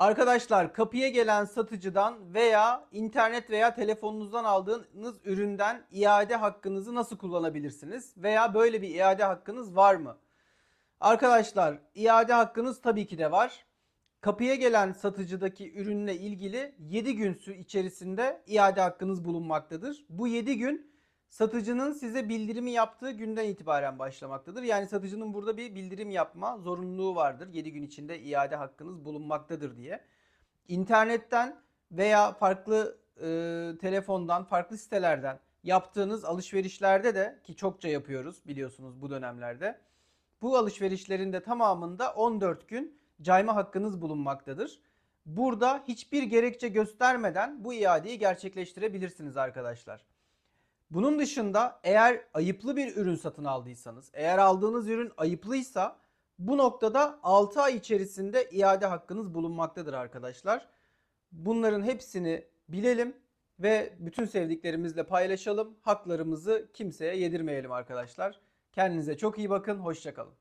Arkadaşlar kapıya gelen satıcıdan veya internet veya telefonunuzdan aldığınız üründen iade hakkınızı nasıl kullanabilirsiniz? Veya böyle bir iade hakkınız var mı? Arkadaşlar iade hakkınız tabii ki de var. Kapıya gelen satıcıdaki ürünle ilgili 7 gün içerisinde iade hakkınız bulunmaktadır. Bu 7 gün satıcının size bildirimi yaptığı günden itibaren başlamaktadır. Yani satıcının burada bir bildirim yapma zorunluluğu vardır. 7 gün içinde iade hakkınız bulunmaktadır diye. İnternetten veya farklı e, telefondan, farklı sitelerden yaptığınız alışverişlerde de ki çokça yapıyoruz biliyorsunuz bu dönemlerde. Bu alışverişlerin de tamamında 14 gün cayma hakkınız bulunmaktadır. Burada hiçbir gerekçe göstermeden bu iadeyi gerçekleştirebilirsiniz arkadaşlar. Bunun dışında eğer ayıplı bir ürün satın aldıysanız, eğer aldığınız ürün ayıplıysa bu noktada 6 ay içerisinde iade hakkınız bulunmaktadır arkadaşlar. Bunların hepsini bilelim ve bütün sevdiklerimizle paylaşalım. Haklarımızı kimseye yedirmeyelim arkadaşlar. Kendinize çok iyi bakın. Hoşçakalın.